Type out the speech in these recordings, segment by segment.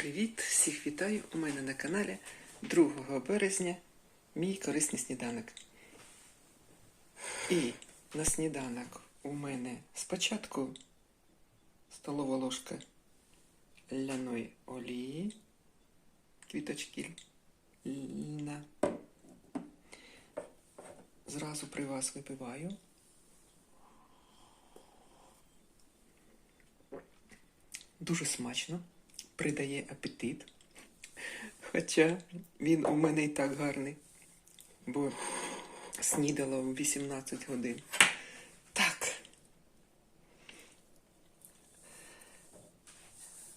Привіт! Всіх вітаю! У мене на каналі 2 березня мій корисний сніданок. І на сніданок у мене спочатку столова ложка ляної олії, квіточки льна. Зразу при вас випиваю. Дуже смачно, придає апетит. Хоча він у мене і так гарний, бо снідала у 18 годин. Так.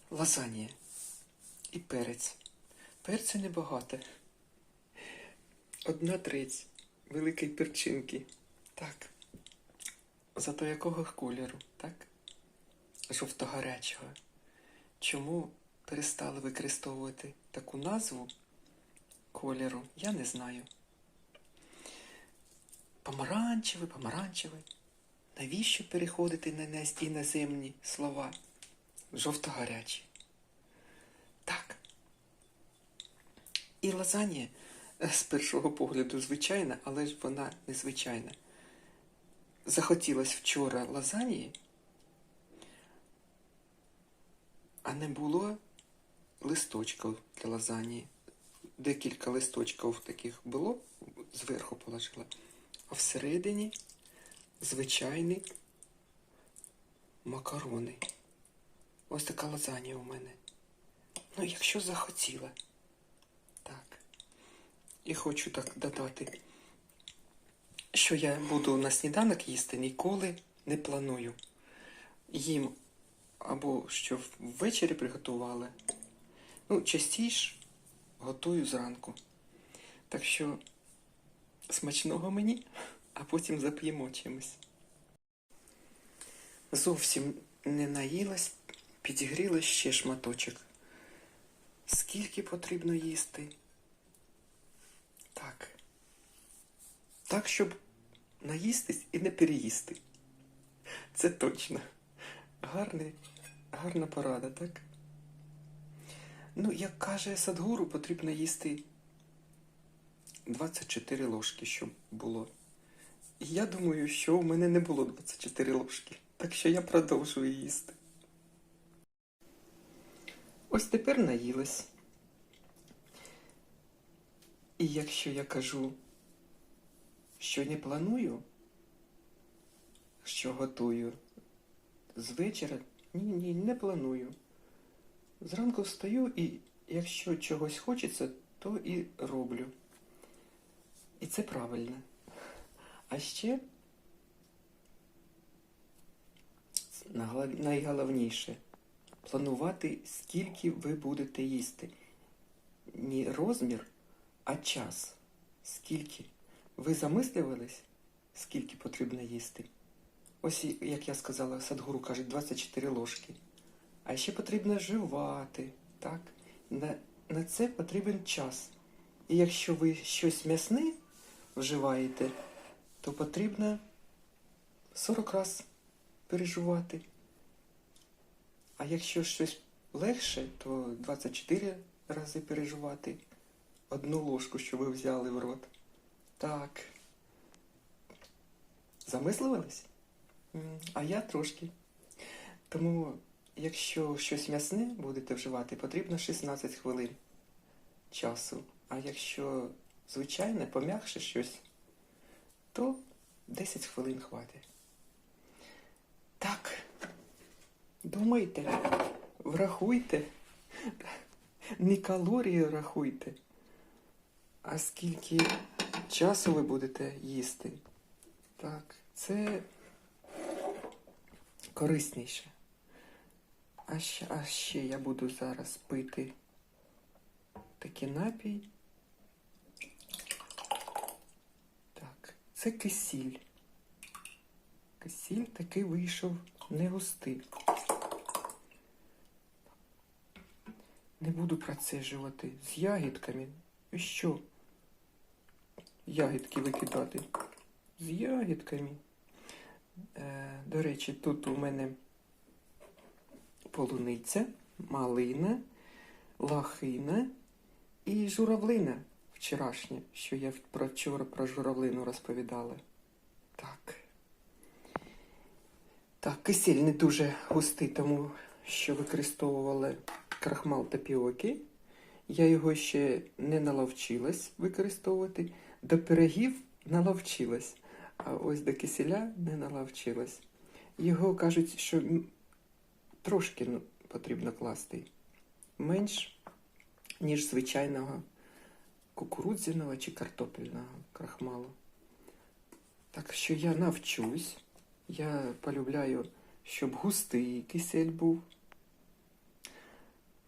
Лазанія і перець. Перцю небагато. Одна треть великої перчинки. Так. Зато якого кольору, так? Жовто-гарячого. Чому перестали використовувати таку назву кольору, я не знаю. Помаранчевий, помаранчевий. Навіщо переходити на іноземні слова? Жовто-гарячі. Так. І лазанія е, з першого погляду звичайна, але ж вона незвичайна. Захотілось вчора лазанії, а не було листочків для лазанії. Декілька листочків таких було, зверху положила. А всередині звичайні макарони. Ось така лазанія у мене. Ну, якщо захотіла. Так. І хочу так додати, що я буду на сніданок їсти ніколи не планую. Їм або що ввечері приготували. Ну, частіше готую зранку. Так що смачного мені, а потім зап'ємо чимось. Зовсім не наїлась, підігріла ще шматочок. Скільки потрібно їсти? Так. Так, щоб наїстись і не переїсти. Це точно. Гарний, гарна порада, так? Ну, як каже Садгуру, потрібно їсти 24 ложки, щоб було. І я думаю, що у мене не було 24 ложки. Так що я продовжую їсти. Ось тепер наїлась. І якщо я кажу, що не планую, що готую з вечора, ні, ні, не планую. Зранку встаю і якщо чогось хочеться, то і роблю. І це правильно. А ще найголовніше планувати, скільки ви будете їсти. Не розмір, а час. Скільки. Ви замислювались, скільки потрібно їсти? Ось, як я сказала, Садгуру каже, 24 ложки. А ще потрібно жувати, так? На, на це потрібен час. І якщо ви щось м'ясне вживаєте, то потрібно 40 раз переживати. А якщо щось легше, то 24 рази переживати одну ложку, що ви взяли в рот. Так. Замислювались? А я трошки. Тому, якщо щось м'ясне будете вживати, потрібно 16 хвилин часу. А якщо звичайне, пом'якше щось, то 10 хвилин хватить. Так. Думайте, врахуйте. Не калорії рахуйте, а скільки часу ви будете їсти. Так, це корисніше. А ще, а ще я буду зараз пити такий напій. Так, це кисіль. Кисіль такий вийшов не густий. Не буду процежувати з ягідками. І що? Ягідки викидати. З ягідками. Е, до речі, тут у мене полуниця, малина, лахина і журавлина вчорашня, що я про вчора про журавлину розповідала. Так. Так, кисель не дуже густий, тому що використовували крахмал тапіоки. Я його ще не наловчилась використовувати. До пирогів наловчилась, а ось до киселя не наловчилась. Його кажуть, що трошки ну, потрібно класти. Менш, ніж звичайного кукурудзяного чи картопельного крахмалу. Так що я навчусь. Я полюбляю, щоб густий кисель був.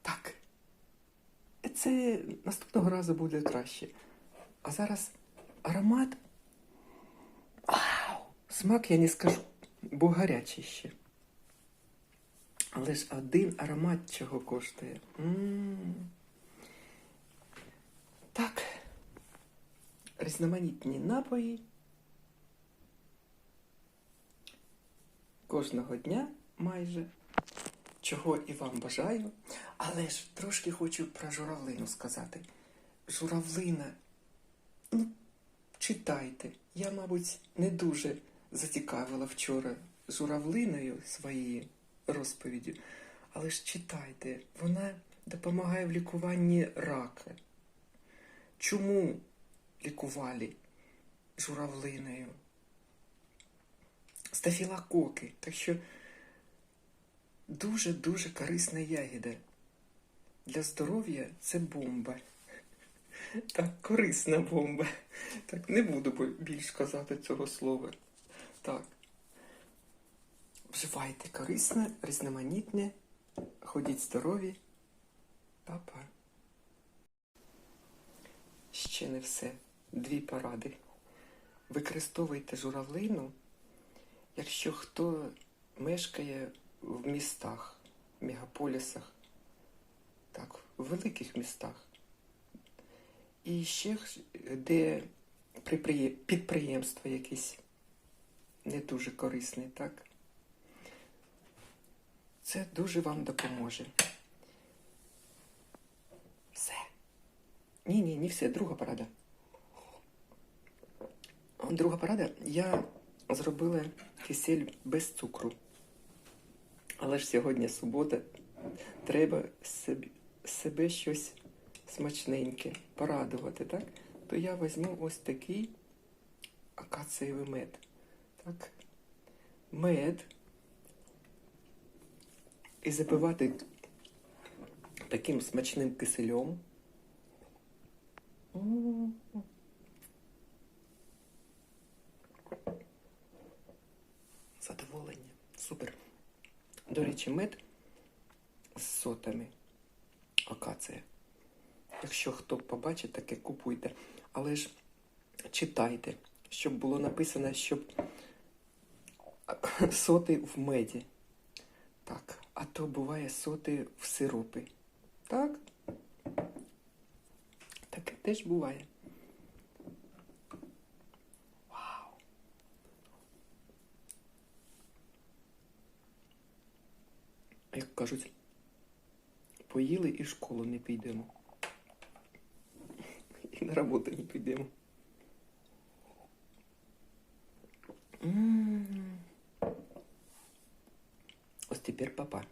Так. Це наступного разу буде краще. А зараз аромат. Вау! Смак я не скажу, бо гарячий ще. Але ж один аромат чого коштує. М. Так. Різноманітні напої. Кожного дня майже. Чого і вам бажаю. Але ж трошки хочу про журавлину сказати. Журавлина, ну, читайте. Я, мабуть, не дуже зацікавила вчора журавлиною своєю розповіддю. Але ж читайте, вона допомагає в лікуванні рака. Чому лікували журавлиною? Стафілококи. Так що дуже-дуже корисна ягіда. Для здоров'я це бомба. Так, корисна бомба. Так, не буду більш казати цього слова. Так. Вживайте корисне, різноманітне, ходіть здорові. Па-па. Ще не все. Дві поради. Використовуйте журавлину, якщо хто мешкає в містах, мегаполісах, так, в великих містах. І ще де підприємство якесь не дуже корисне, так? Це дуже вам допоможе. Все. Ні, ні, не все. Друга порада. Друга порада. Я зробила кисель без цукру. Але ж сьогодні субота. Треба собі, себе щось смачненьке порадувати, так? То я візьму ось такий акацієвий мед. Так. Мед. І запивати таким смачним кисельом. Задоволення. Супер. До речі, мед з сотами. Акація. Якщо хто побачить, таке купуйте. Але ж читайте, щоб було написано, щоб соти в меді. Так, а то буває соти в сиропи. Так? Таке теж буває. Вау. Як кажуть, поїли і в школу не підемо. І на роботу не підемо. М. Ось тепер папа.